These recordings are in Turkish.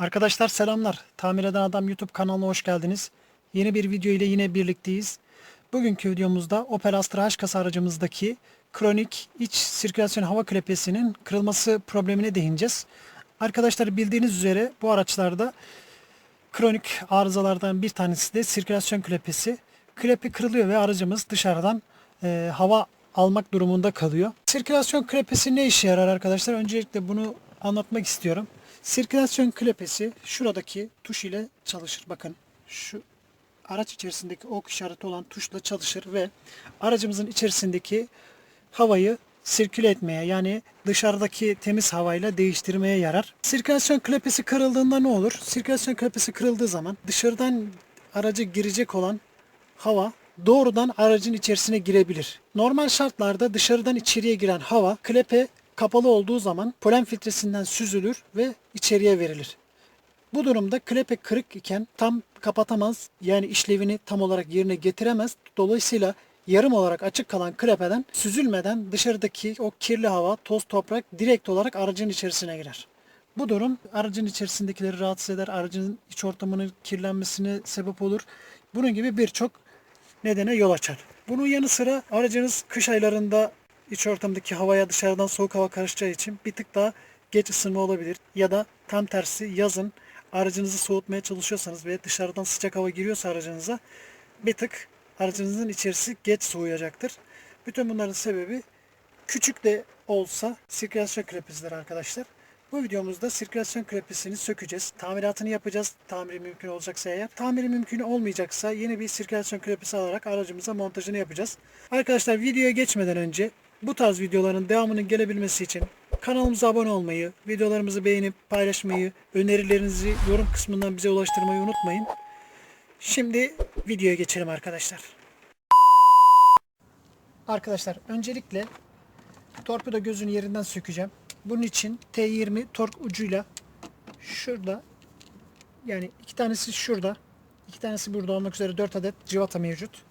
Arkadaşlar selamlar. Tamir Eden Adam YouTube kanalına hoş geldiniz. Yeni bir video ile yine birlikteyiz. Bugünkü videomuzda Opel Astra H aracımızdaki kronik iç sirkülasyon hava klepesinin kırılması problemine değineceğiz. Arkadaşlar bildiğiniz üzere bu araçlarda kronik arızalardan bir tanesi de sirkülasyon klepesi. Klepe kırılıyor ve aracımız dışarıdan e, hava almak durumunda kalıyor. Sirkülasyon klepesi ne işe yarar arkadaşlar? Öncelikle bunu anlatmak istiyorum. Sirkülasyon klepesi şuradaki tuş ile çalışır. Bakın şu araç içerisindeki ok işareti olan tuşla çalışır ve aracımızın içerisindeki havayı sirküle etmeye yani dışarıdaki temiz havayla değiştirmeye yarar. Sirkülasyon klepesi kırıldığında ne olur? Sirkülasyon klepesi kırıldığı zaman dışarıdan aracı girecek olan hava doğrudan aracın içerisine girebilir. Normal şartlarda dışarıdan içeriye giren hava klepe kapalı olduğu zaman polen filtresinden süzülür ve içeriye verilir. Bu durumda klepe kırık iken tam kapatamaz yani işlevini tam olarak yerine getiremez. Dolayısıyla yarım olarak açık kalan klepeden süzülmeden dışarıdaki o kirli hava, toz, toprak direkt olarak aracın içerisine girer. Bu durum aracın içerisindekileri rahatsız eder, aracın iç ortamının kirlenmesine sebep olur. Bunun gibi birçok nedene yol açar. Bunun yanı sıra aracınız kış aylarında iç ortamdaki havaya dışarıdan soğuk hava karışacağı için bir tık daha geç ısınma olabilir. Ya da tam tersi yazın aracınızı soğutmaya çalışıyorsanız ve dışarıdan sıcak hava giriyorsa aracınıza bir tık aracınızın içerisi geç soğuyacaktır. Bütün bunların sebebi küçük de olsa sirkülasyon klepesidir arkadaşlar. Bu videomuzda sirkülasyon klepesini sökeceğiz. Tamiratını yapacağız. Tamiri mümkün olacaksa eğer. Tamiri mümkün olmayacaksa yeni bir sirkülasyon klepesi alarak aracımıza montajını yapacağız. Arkadaşlar videoya geçmeden önce bu tarz videoların devamının gelebilmesi için kanalımıza abone olmayı, videolarımızı beğenip paylaşmayı, önerilerinizi yorum kısmından bize ulaştırmayı unutmayın. Şimdi videoya geçelim arkadaşlar. Arkadaşlar öncelikle torpido gözünü yerinden sökeceğim. Bunun için T20 tork ucuyla şurada yani iki tanesi şurada iki tanesi burada olmak üzere 4 adet civata mevcut.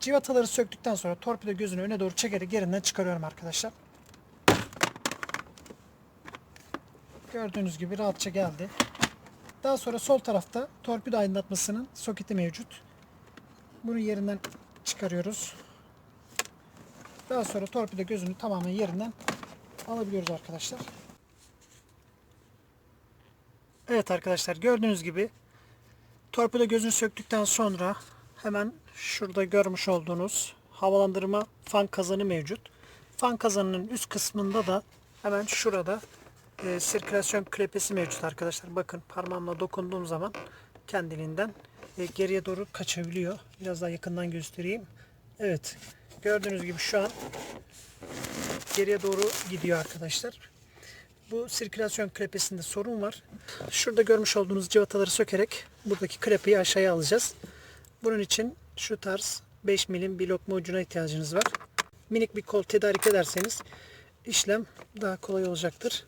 Civataları söktükten sonra torpido gözünü öne doğru çekerek yerinden çıkarıyorum arkadaşlar. Gördüğünüz gibi rahatça geldi. Daha sonra sol tarafta torpido aydınlatmasının soketi mevcut. Bunu yerinden çıkarıyoruz. Daha sonra torpido gözünü tamamen yerinden alabiliyoruz arkadaşlar. Evet arkadaşlar gördüğünüz gibi torpido gözünü söktükten sonra hemen şurada görmüş olduğunuz havalandırma fan kazanı mevcut. Fan kazanının üst kısmında da hemen şurada e, sirkülasyon klepesi mevcut arkadaşlar. Bakın parmağımla dokunduğum zaman kendiliğinden e, geriye doğru kaçabiliyor. Biraz daha yakından göstereyim. Evet. Gördüğünüz gibi şu an geriye doğru gidiyor arkadaşlar. Bu sirkülasyon klepesinde sorun var. Şurada görmüş olduğunuz civataları sökerek buradaki klepeyi aşağıya alacağız. Bunun için şu tarz 5 milim bir lokma ucuna ihtiyacınız var. Minik bir kol tedarik ederseniz işlem daha kolay olacaktır.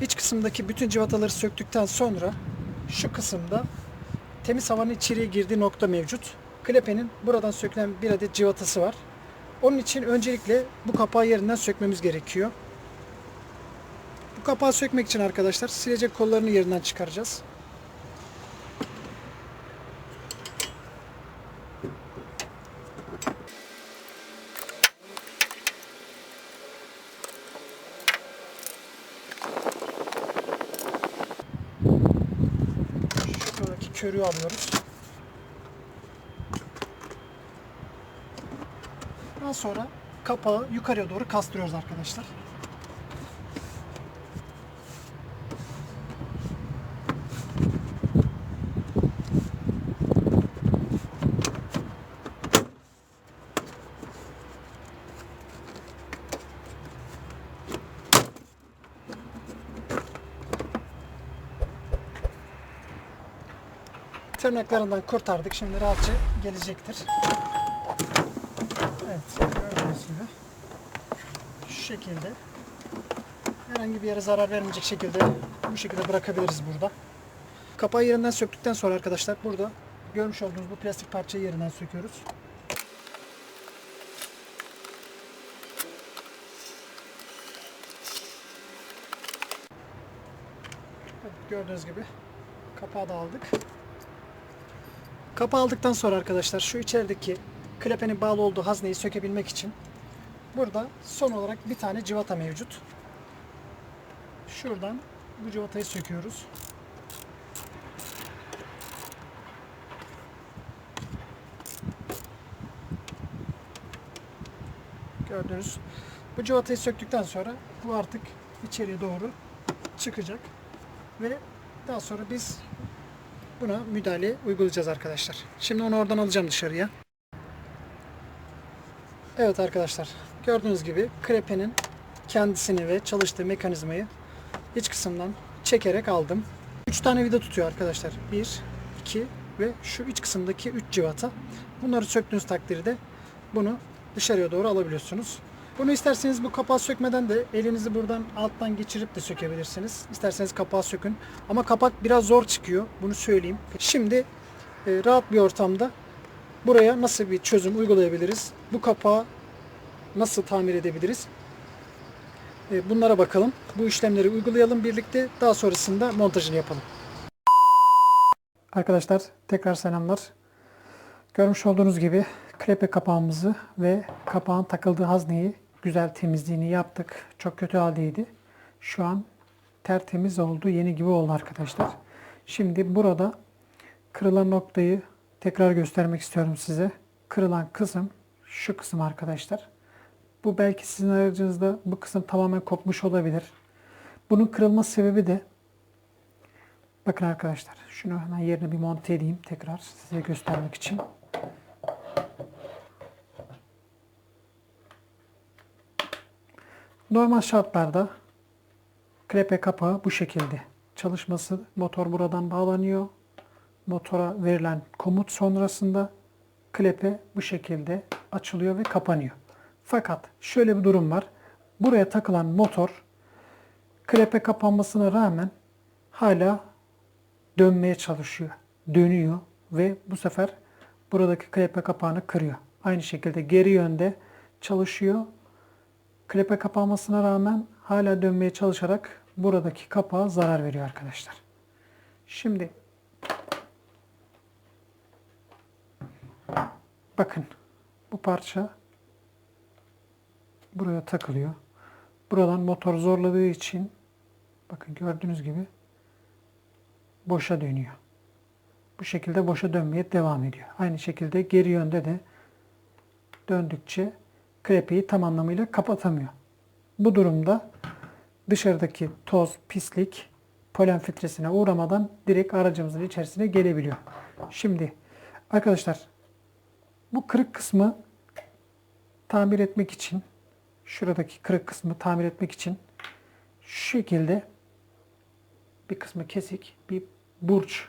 İç kısımdaki bütün civataları söktükten sonra şu kısımda temiz havanın içeriye girdiği nokta mevcut. Klepenin buradan sökülen bir adet civatası var. Onun için öncelikle bu kapağı yerinden sökmemiz gerekiyor. Bu kapağı sökmek için arkadaşlar silecek kollarını yerinden çıkaracağız. Şuradaki körüğü alıyoruz. Daha sonra kapağı yukarıya doğru kastırıyoruz arkadaşlar. Tırnaklarından kurtardık. Şimdi rahatça gelecektir. Evet, gördüğünüz gibi. Şu şekilde herhangi bir yere zarar vermeyecek şekilde bu şekilde bırakabiliriz burada. Kapağı yerinden söktükten sonra arkadaşlar burada görmüş olduğunuz bu plastik parçayı yerinden söküyoruz. Gördüğünüz gibi kapağı da aldık. Kapağı aldıktan sonra arkadaşlar şu içerideki klepenin bağlı olduğu hazneyi sökebilmek için burada son olarak bir tane civata mevcut. Şuradan bu civatayı söküyoruz. Gördünüz. Bu civatayı söktükten sonra bu artık içeriye doğru çıkacak. Ve daha sonra biz buna müdahale uygulayacağız arkadaşlar. Şimdi onu oradan alacağım dışarıya. Evet arkadaşlar. Gördüğünüz gibi krepenin kendisini ve çalıştığı mekanizmayı iç kısımdan çekerek aldım. 3 tane vida tutuyor arkadaşlar. 1, 2 ve şu iç kısımdaki 3 civata. Bunları söktüğünüz takdirde bunu dışarıya doğru alabiliyorsunuz. Bunu isterseniz bu kapağı sökmeden de elinizi buradan alttan geçirip de sökebilirsiniz. İsterseniz kapağı sökün. Ama kapak biraz zor çıkıyor. Bunu söyleyeyim. Şimdi e, rahat bir ortamda buraya nasıl bir çözüm uygulayabiliriz? Bu kapağı nasıl tamir edebiliriz? E, bunlara bakalım. Bu işlemleri uygulayalım birlikte. Daha sonrasında montajını yapalım. Arkadaşlar tekrar selamlar. Görmüş olduğunuz gibi krepe kapağımızı ve kapağın takıldığı hazneyi güzel temizliğini yaptık. Çok kötü haldeydi. Şu an tertemiz oldu. Yeni gibi oldu arkadaşlar. Şimdi burada kırılan noktayı tekrar göstermek istiyorum size. Kırılan kısım şu kısım arkadaşlar. Bu belki sizin aracınızda bu kısım tamamen kopmuş olabilir. Bunun kırılma sebebi de bakın arkadaşlar şunu hemen yerine bir monte edeyim tekrar size göstermek için. Normal şartlarda krepe kapağı bu şekilde. Çalışması motor buradan bağlanıyor. Motora verilen komut sonrasında klepe bu şekilde açılıyor ve kapanıyor. Fakat şöyle bir durum var. Buraya takılan motor klepe kapanmasına rağmen hala dönmeye çalışıyor. Dönüyor ve bu sefer buradaki klepe kapağını kırıyor. Aynı şekilde geri yönde çalışıyor klepe kapanmasına rağmen hala dönmeye çalışarak buradaki kapağa zarar veriyor arkadaşlar. Şimdi bakın bu parça buraya takılıyor. Buradan motor zorladığı için bakın gördüğünüz gibi boşa dönüyor. Bu şekilde boşa dönmeye devam ediyor. Aynı şekilde geri yönde de döndükçe krepeyi tam anlamıyla kapatamıyor. Bu durumda dışarıdaki toz, pislik polen filtresine uğramadan direkt aracımızın içerisine gelebiliyor. Şimdi arkadaşlar bu kırık kısmı tamir etmek için şuradaki kırık kısmı tamir etmek için şu şekilde bir kısmı kesik bir burç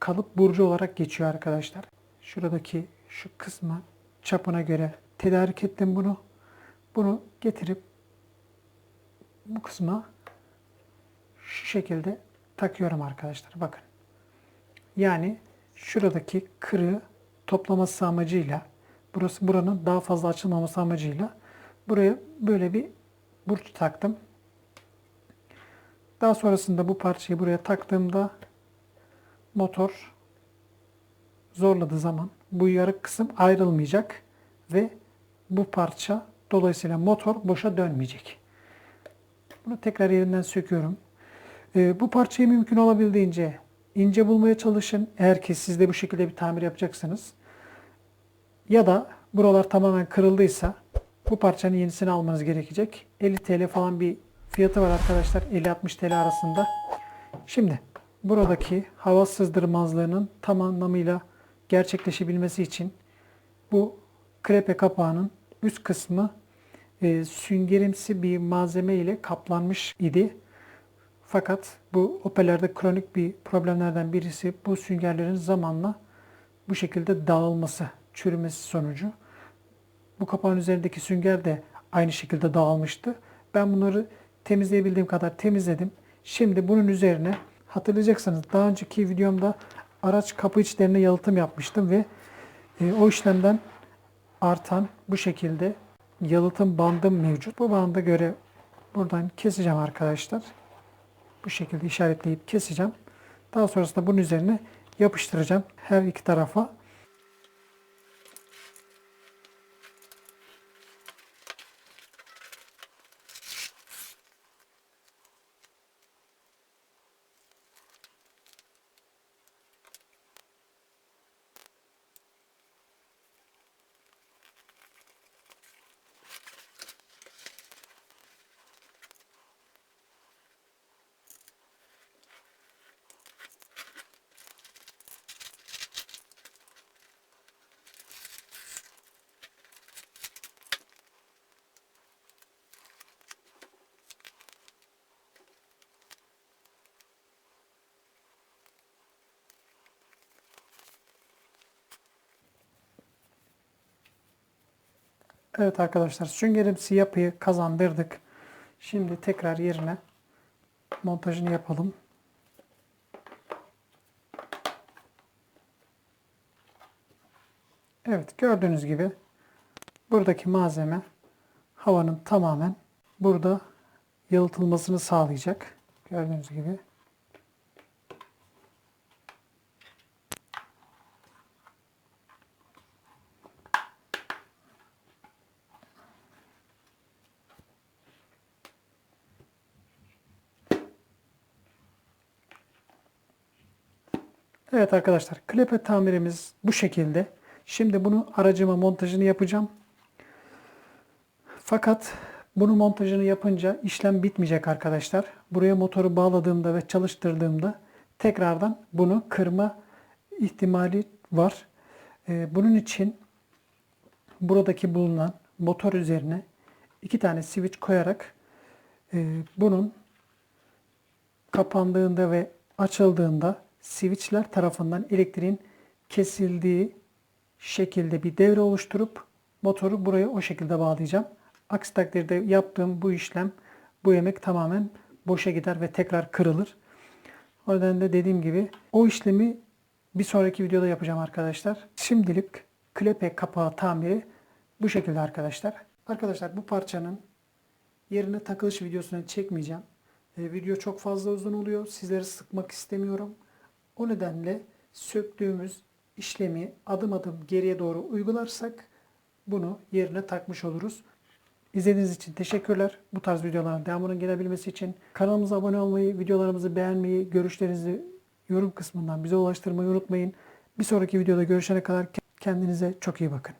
kalıp burcu olarak geçiyor arkadaşlar. Şuradaki şu kısmı çapına göre tedarik ettim bunu. Bunu getirip bu kısma şu şekilde takıyorum arkadaşlar. Bakın. Yani şuradaki kırığı toplaması amacıyla burası buranın daha fazla açılmaması amacıyla buraya böyle bir burç taktım. Daha sonrasında bu parçayı buraya taktığımda motor zorladığı zaman bu yarık kısım ayrılmayacak ve bu parça dolayısıyla motor boşa dönmeyecek. Bunu tekrar yerinden söküyorum. Ee, bu parçayı mümkün olabildiğince ince bulmaya çalışın. Eğer ki siz de bu şekilde bir tamir yapacaksınız. Ya da buralar tamamen kırıldıysa bu parçanın yenisini almanız gerekecek. 50 TL falan bir fiyatı var arkadaşlar. 50-60 TL arasında. Şimdi buradaki hava sızdırmazlığının tam anlamıyla gerçekleşebilmesi için bu krepe kapağının üst kısmı e, süngerimsi bir malzeme ile kaplanmış idi. Fakat bu Opel'lerde kronik bir problemlerden birisi bu süngerlerin zamanla bu şekilde dağılması, çürümesi sonucu. Bu kapağın üzerindeki sünger de aynı şekilde dağılmıştı Ben bunları temizleyebildiğim kadar temizledim. Şimdi bunun üzerine hatırlayacaksınız daha önceki videomda araç kapı içlerine yalıtım yapmıştım ve e, o işlemden artan bu şekilde yalıtım bandım mevcut. Bu banda göre buradan keseceğim arkadaşlar. Bu şekilde işaretleyip keseceğim. Daha sonrasında bunun üzerine yapıştıracağım her iki tarafa. Evet arkadaşlar süngerimsi yapıyı kazandırdık. Şimdi tekrar yerine montajını yapalım. Evet gördüğünüz gibi buradaki malzeme havanın tamamen burada yalıtılmasını sağlayacak. Gördüğünüz gibi. Evet arkadaşlar klepe tamirimiz bu şekilde. Şimdi bunu aracıma montajını yapacağım. Fakat bunu montajını yapınca işlem bitmeyecek arkadaşlar. Buraya motoru bağladığımda ve çalıştırdığımda tekrardan bunu kırma ihtimali var. Ee, bunun için buradaki bulunan motor üzerine iki tane switch koyarak e, bunun kapandığında ve açıldığında switchler tarafından elektriğin kesildiği şekilde bir devre oluşturup motoru buraya o şekilde bağlayacağım. Aksi takdirde yaptığım bu işlem, bu yemek tamamen boşa gider ve tekrar kırılır. O nedenle dediğim gibi o işlemi bir sonraki videoda yapacağım arkadaşlar. Şimdilik klepe kapağı tamiri bu şekilde arkadaşlar. Arkadaşlar bu parçanın yerine takılış videosunu çekmeyeceğim. E, video çok fazla uzun oluyor. Sizleri sıkmak istemiyorum. O nedenle söktüğümüz işlemi adım adım geriye doğru uygularsak bunu yerine takmış oluruz. İzlediğiniz için teşekkürler. Bu tarz videoların devamının gelebilmesi için kanalımıza abone olmayı, videolarımızı beğenmeyi, görüşlerinizi yorum kısmından bize ulaştırmayı unutmayın. Bir sonraki videoda görüşene kadar kendinize çok iyi bakın.